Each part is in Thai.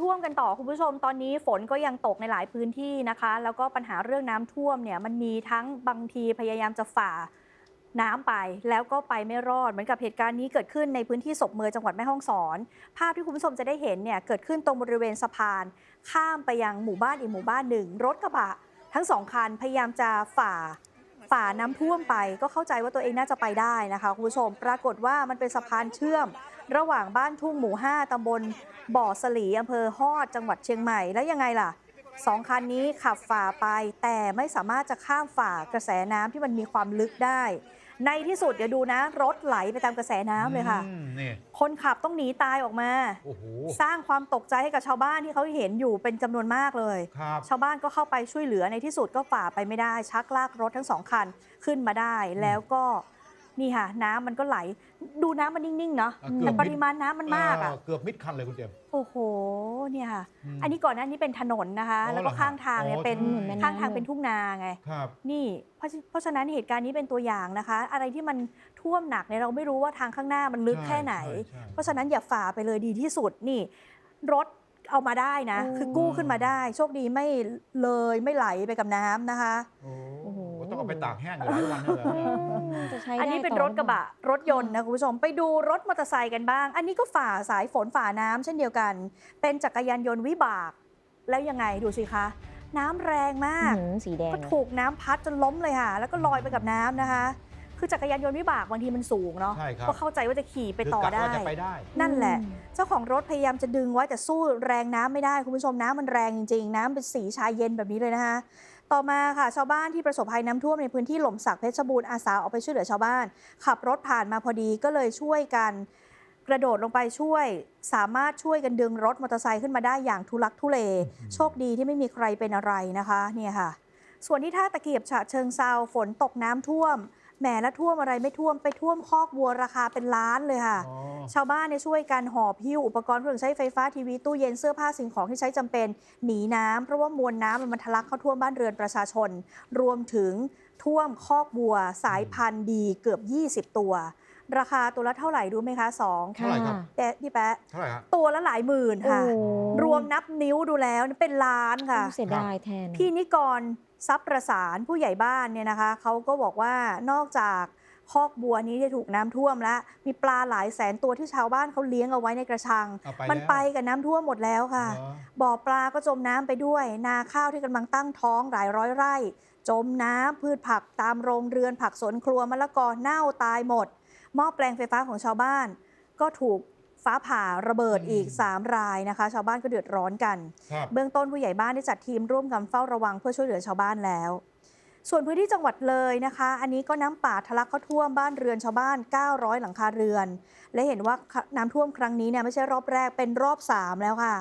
ท่วมกันต่อคุณผู้ชมตอนนี้ฝนก็ยังตกในหลายพื้นที่นะคะ แล้วก็ปัญหาเรื่องน้ำท่วมเนี่ยมันมีทั้งบางทีพยายามจะฝ่าน้ำไปแล้วก็ไปไม่รอดเหมือนกับเหตุการณ์นี้เกิดขึ้นในพื้นที่ศพเมยจังหวัดแม่ฮ่องสอน ภาพที่คุณผู้ชมจะได้เห็นเนี่ยเกิดขึ้นตรงบริเวณสะพาน ข้ามไปยังหมู่บ้านอีกหมู่บ้านหนึ่ง รถกระบะ ทั้งสองคันพยายามจะฝ่า ฝ่าน้ำท่วมไป ก็เข้าใจว่าตัวเองน่าจะไปได้นะคะคุณผู้ชม ปรากฏว่ามันเป็นสะพานเชื่อม ระหว่างบ้านทุ่งหมู่ 5 ตำบลบ่อสลีอำเภอฮอดจังหวัดเชียงใหม่แล้วยังไงล่ะสองคันนี้ขับฝ่าไป แต่ไม่สามารถจะข้ามฝ่ากระแสน้ำที่มันมีความลึกได้ ในที่สุดเดี๋ยวดูนะ รถไหลไปตามกระแสน้ำเลยค่ะ อืมนี่คนขับต้องหนีตายออกมา โอ้โหสร้างความตกใจให้กับชาวบ้านที่เขาเห็นอยู่เป็นจำนวนมากเลย ครับ ชาวบ้านก็เข้าไปช่วยเหลือในที่สุดก็ฝ่าไปไม่ได้ ชักลากรถทั้งสองคันขึ้นมาได้ แล้วก็ นี่ค่ะ น้ำมันก็ไหล ดูน้ำมันนิ่งๆเนาะอะเกือบ แต่มิดปริมาณน้ำมันมากอะเเกือบมิดคันเลยคุณเจมส์ โอ้โห เนี่ยค่ะมอันนี้ก่อนหน้านี้เป็นถนนนะคะ อ๋อแล้วก็เหรอข้างทางเนี่ยอ๋อเป็นใช่ ข้างทางเป็นทุ่งนาไง ครับ นี่เพราะฉะเพราะฉะนั้นเหตุการณ์นี้เป็นตัวอย่างนะคะ อะไรที่มันท่วมหนักเนี่ยเราไม่รู้ว่าทางข้างหน้ามันลึกใช่แค่ไหน ใช่ใช่ เพราะฉะนั้นอย่าฝ่าไปเลยดีที่สุดนี่ รถเอามาได้นะโอ้คือกู้ขึ้นมาได้ โชคดีไม่เลยไม่ไหลไปกับน้ำนะคะ โอ้โอ้โห ต้องเอาไปตากแห้งอยู่หลายวันเลยเหรอเนี่ยจะใช้อันนี้ได้เป็นต่รถกระบะ รถยนต์นะคุณผู้ชมไปดูรถมอเตอร์ไซค์กันบ้าง อันนี้ก็ฝ่าสายฝนฝ่าน้ำเช่นเดียวกัน เป็นจักรยานยนต์วิบาก แล้วยังไงดูสิคะ น้ำแรงมากอื้อหือสีแดงก็อะถูกน้ำพัดจนล้มเลยค่ะ แล้วก็ลอยไปกับน้ำนะคะ คือจักรยานยนต์วิบากบางทีมันสูงเนาะใช่ครับ ก็เข้าใจว่าจะขี่ไปคือต่อกะได้ ว่าจะไปได้ นั่นแหละ เจ้าของรถพยายามจะดึงไว้แต่สู้แรงน้ำไม่ได้ คุณผู้ชมน้ำมันแรงจริงๆ น้ำเป็นสีชาเย็นแบบนี้เลยนะคะ ต่อมาค่ะชาวบ้านที่ประสบภัยน้ำท่วมในพื้นที่หล่มสักเพชรบูรณ์อาสาออกไปช่วยเหลือชาวบ้าน ขับรถผ่านมาพอดีก็เลยช่วยกันกระโดดลงไปช่วย สามารถช่วยกันดึงรถมอเตอร์ไซค์ขึ้นมาได้อย่างทุลักทุเล โชคดีที่ไม่มีใครเป็นอะไรนะคะเนี่ยค่ะ ส่วนที่ท่าตะเกียบฉะเชิงเซาฝนตกน้ำท่วมแหมและท่วมอะไรไม่ท่วมไปท่วมคอกวัวราคาเป็นล้านเลยค่ะอ๋อชาวบ้านเนี่ยช่วยกันหอบหิ้วอุปกรณ์เครื่องใช้ไฟฟ้าทีวีตู้เย็นเสื้อผ้าสิ่งของที่ใช้จำเป็นหนีน้ำเพราะว่ามวลน้ำมันทะลักเข้าท่วมบ้านเรือนประชาชน รวมถึงท่วมคอกวัวสายพันธุ์ดีเกือบ 20 ตัว ราคาตัวละเท่าไหร่รู้ไหมคะสองเท่าไหร่ครับแปะพี่แปะเท่าไหร่ฮะตัวละหลายหมื่นค่ะโอ้รวมนับนิ้วดูแล้วเป็นล้านค่ะเสียดายแทน พี่นิกรทรัพย์ประสานผู้ใหญ่บ้านเนี่ยนะคะเขาก็บอกว่านอกจากคอกบัวนี้ที่ถูกน้ำท่วมแล้ว มีปลาหลายแสนตัวที่ชาวบ้านเขาเลี้ยงเอาไว้ในกระชังเอาไปมันแล้วไปกับน้ำท่วมหมดแล้วค่ะเหรอบ่อปลาก็จมน้ำไปด้วย นาข้าวที่กำลังตั้งท้องหลายร้อยไร่ จมน้ำพืชผักตามโรงเรือนผักสวนครัวมะละกอเน่าตายหมด หม้อแปลงไฟฟ้าของชาวบ้าน ก็ถูกฟ้าผ่าระเบิดอีก 3 รายนะคะ ชาวบ้านก็เดือดร้อนกันครับเบื้องต้นผู้ใหญ่บ้านได้จัดทีมร่วมกันเฝ้าระวังเพื่อช่วยเหลือชาวบ้านแล้ว ส่วนพื้นที่จังหวัดเลยนะคะ อันนี้ก็น้ำป่าทะลักเข้าท่วมบ้านเรือนชาวบ้าน 900 หลังคาเรือน และเห็นว่าน้ำท่วมครั้งนี้เนี่ยไม่ใช่รอบแรกเป็นรอบ 3 แล้วค่ะ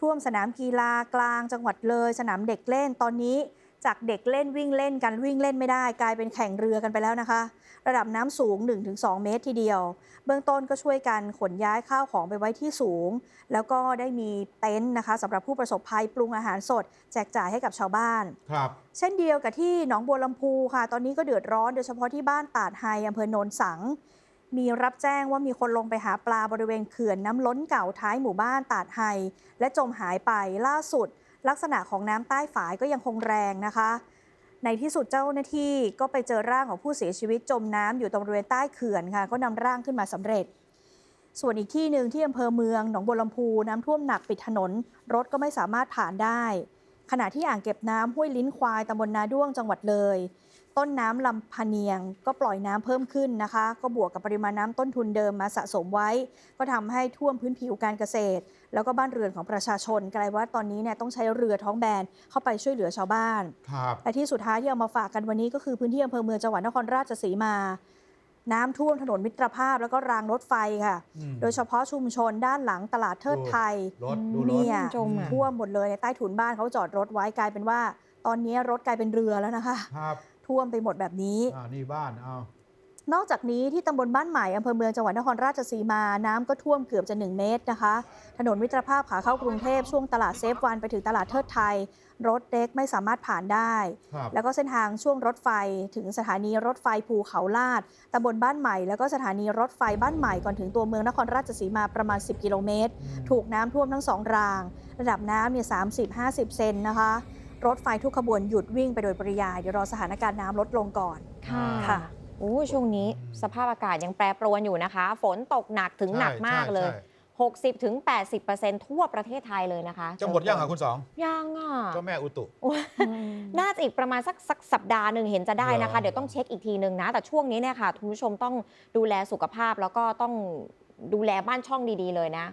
ท่วมสนามกีฬากลางจังหวัดเลย สนามเด็กเล่นตอนนี้ จากเด็กเล่นวิ่งเล่นกันวิ่งเล่นไม่ได้ กลายเป็นแข่งเรือกันไปแล้วนะคะ ระดับน้ำสูง 1-2 เมตรทีเดียว เบื้องต้นก็ช่วยกันขนย้ายข้าวของไปไว้ที่สูง แล้วก็ได้มีเต็นท์นะคะสำหรับผู้ประสบภัยปรุงอาหารสด แจกจ่ายให้กับชาวบ้านครับเช่นเดียวกับที่หนองบัวลำพูค่ะ ตอนนี้ก็เดือดร้อนโดยเฉพาะที่บ้านตาดไฮอำเภอโนนสังมีรับแจ้งว่ามีคนลงไปหาปลาบริเวณเขื่อนน้ำล้นเก่าท้ายหมู่บ้านตาดไฮและจมหายไปล่าสุด ลักษณะของน้ำใต้ฝายก็ยังคงแรงนะคะ ในที่สุดเจ้าหน้าที่ก็ไปเจอร่างของผู้เสียชีวิตจมน้ำอยู่ตรงบริเวณใต้เขื่อนค่ะ ก็นำร่างขึ้นมาสำเร็จ ส่วนอีกที่หนึ่งที่อำเภอเมืองหนองบัวลำพูน้ำท่วมหนักปิดถนน รถก็ไม่สามารถผ่านได้ ขณะที่อ่างเก็บน้ำห้วยลิ้นควายตำบลนาด้วงจังหวัดเลย ต้นน้ำลำพะเนียง ก็ปล่อยน้ำเพิ่มขึ้นนะคะ ก็บวกกับปริมาณน้ำต้นทุนเดิมมาสะสมไว้ ก็ทำให้ท่วมพื้นผิวการเกษตร แล้วก็บ้านเรือนของประชาชนกลายว่าตอนนี้เนี่ยต้องใช้เรือท้องแบนเข้าไปช่วยเหลือชาวบ้านครับและที่สุดท้ายที่เอามาฝากกันวันนี้ก็คือพื้นที่อำเภอเมืองจังหวัดนครราชสีมาน้ำท่วมถนนมิตรภาพแล้วก็รางรถไฟค่ะอืมโดยเฉพาะชุมชนด้านหลังตลาดเทิดไทยรถดูรถเนี่ยจมอะท่วมหมดเลยในใต้ถุนบ้านเขาจอดรถไว้กลายเป็นว่า ตอนนี้รถกลายเป็นเรือแล้วนะคะครับ ท่วมไปหมดแบบนี้อ่านี่บ้านเอานอกจากนี้ที่ตำบลบ้านใหม่อำเภอเมืองจังหวัดนครราชสีมา น้ำก็ท่วมเกือบจะ 1 เมตรนะคะ ถนนมิตรภาพขาเข้ากรุงเทพช่วงตลาดเซฟวันไปถึงตลาดเทิดไทย รถเล็กไม่สามารถผ่านได้ครับแล้วก็เส้นทางช่วงรถไฟถึงสถานีรถไฟภูเขาลาดตำบลบ้านใหม่ แล้วก็สถานีรถไฟบ้านใหม่ก่อนถึงตัวเมืองนครราชสีมาประมาณ 10 กิโลเมตร ถูกน้ำท่วมทั้งสองราง ระดับน้ำเนี่ย30-50เซนนะคะ รถไฟทุกขบวนหยุดวิ่งไปโดยปริยายเดี๋ยวรอสถานการณ์น้ำลดลงก่อนค่ะ ค่ะ โอ้ช่วงนี้สภาพอากาศยังแปรปรวนอยู่นะคะ ฝนตกหนักถึงหนักมากเลย ใช่60ถึง80%ทั่วประเทศไทยเลยนะคะใช่จะหมดยังอะคุณสองยังอะ เจ้าแม่อุตุ น่าจะอีกประมาณสักสักสัปดาห์หนึ่งเห็นจะได้นะคะ เหรอ เดี๋ยวต้องเช็คอีกทีหนึ่งนะ แต่ช่วงนี้เนี่ยค่ะคุณผู้ชมต้องดูแลสุขภาพแล้วก็ต้องดูแลบ้านช่องดีๆเลยนะ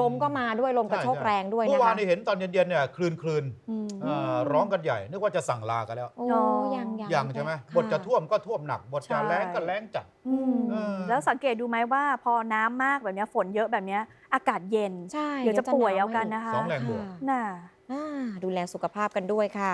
ลมก็มาด้วยลมกระโชกแรงด้วยเมื่นะอวานคะนี้เห็นตอนเย็นๆเนี่ยคลืนคลืนอืมๆเอ่อร้องกันใหญ่ นึกว่าจะสั่งลากันแล้วโอ้อ๋อยังยังยังใช่ไหมค่บทจะท่วมก็ท่วมหนัก บทใช่จะแรงก็แรงจัดอืมเออแล้วสังเกตดูไหมว่าพอน้ำมากแบบเนี้ยฝนเยอะแบบเนี้ยอากาศเย็นใช่เดี๋ยวจะป่วยเอากันนะคะสองแรงบวกค่ะน่ะอ่าดูแลสุขภาพกันด้วยค่ะ